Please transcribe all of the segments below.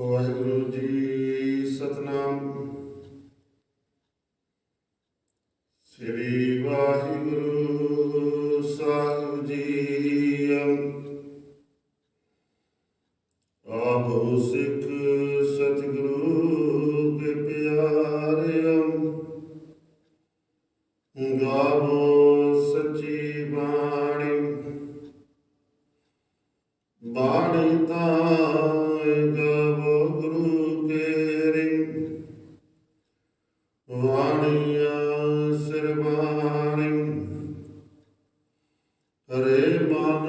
ਵਾਹਿਗੁਰੂ ਜੀ ਸਤਨਾਮ। ਸ੍ਰੀ ਵਾਹਿਗੁਰੂ ਸਾਹਿਬ ਜੀ ਆਭੋ ਸਿੱਖ ਸਤਿਗੁਰੂ ਕੇ ਪਿਆਰਿਓ ਗਾਵੋ ਹਰੇ ਮਨ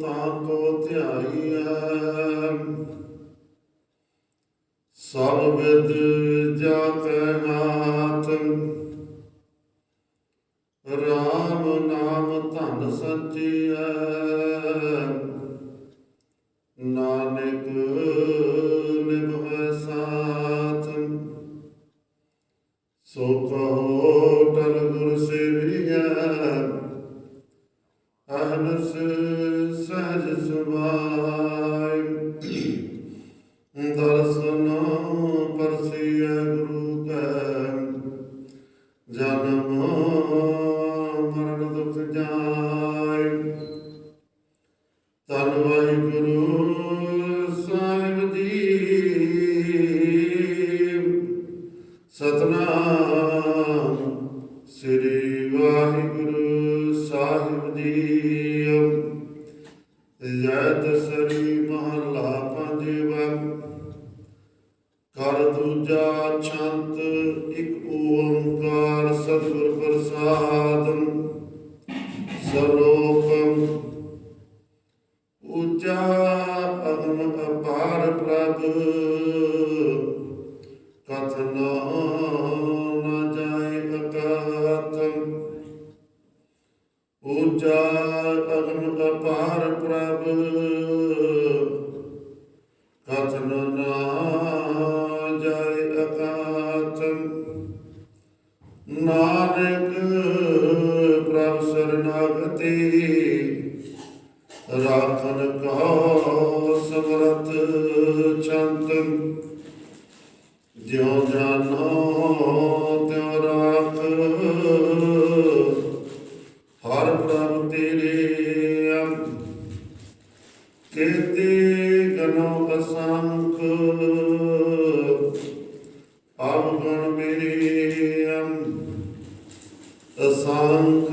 ਤਾਕੋ ਧਿਆਈਐ। ਸਭ ਵਿਦ ਜਾ ਕੈ ਰਾਮ ਨਾਮ ਧਨ ਸੱਚੀਐ। ਨਾਨਕ ਨਿਭੈ ਸਾਥ। ਸੋ ਕਹੋ ਟਲ ਗੁਰ ਸੇਵੀਐ। ਅਹਨਸ ਸਹਜ ਸੁਭਾਈ ਦਰਸ਼ਨ ਪਰਸੀਐ ਗੁਰੂ ਕੈ। ਜਨਮ ਮਰਨ ਦੁਖ ਜਾਇ। ਧੰਨ ਵਾਹਿਗੁਰੂ ਸਾਹਿਬ ਜੀ ਜੈ ਤਸਰੀ ਮਹਲਾ ਪੰਜਵਾ। ਕਰ ਦੂਜਾ ਛੰਤ, ਇੱਕ ਓੰਕਾਰ ਸਤਿਗੁਰ ਪ੍ਰਸਾਦਿ। ਸਲੋਕਮ ਉੱਚਾ ਅਗਮ ਅਪਾਰ ਪ੍ਰਭ। ਕਥਨਾ ਅਪਾਰ ਪ੍ਰਭ। ਕਥਨ ਨ ਜਾਏ ਅਕਾਤ ਨਾਨਕ ਪ੍ਰਭ ਸਰਨਾਗਤੀ, ਰਾਖਨ ਕੋ ਸਮਰਤ ਚੰਤ। ਜਿਉ ਜਾਨੋ ਕੀਤੇ ਗਨੋ ਅਸੰਖ। ਅਵਗਣ ਮੇਰੇ ਅੰਗ ਅਸੰਖ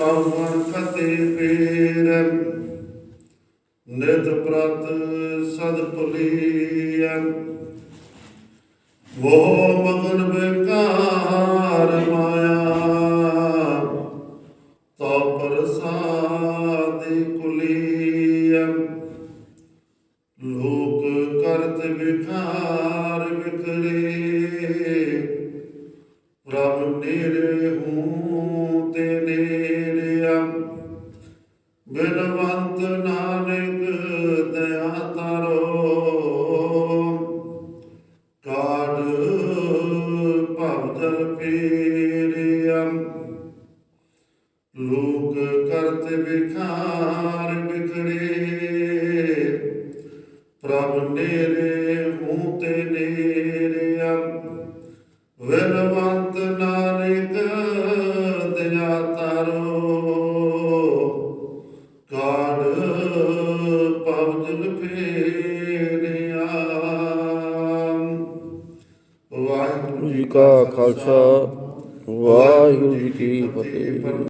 ਅਵਗਣ ਕਤੇ ਪੇਰੰ ਨਿਤ ਪ੍ਰਤ ਸਦ ਭੁਲੀਐੰ ਮੋਹ ਮਗਨ ਬੇਕਾਰ ਮਾਇਆ ਲੋਕ ਕਰਤ ਵਿਕਾਰ ਵਿਖਰੇ ਪ੍ਰਭ ਨੇਰੇ ਹੂੰ ਤੇ ਨੇਰਿਆ ਬਿਨਵੰਤ ਨਾਨਕ ਦਇਆ ਤਰੋ। ਕਾਢ ਭਵ ਜਲ ਪੀਰਿਆ ਲੋਕ ਕਰਤ ਵਿਕਾਰ ਵਿਖਰੇ ਪ੍ਰਭ ਨੇਰੇ, ਹੂੰ ਤੇ ਨੇਰਿਆ ਵਿਨਵੰਤ ਨਾਨਕ, ਦਇਆ ਤਰੋ ਕਾਢ ਭਵ ਜਲ ਫੇਰਿਆ। ਵਾਹਿਗੁਰੂ ਜੀ ਕਾ ਖਾਲਸਾ, ਵਾਹਿਗੁਰੂ ਜੀ ਕੀ ਫਤਿਹ।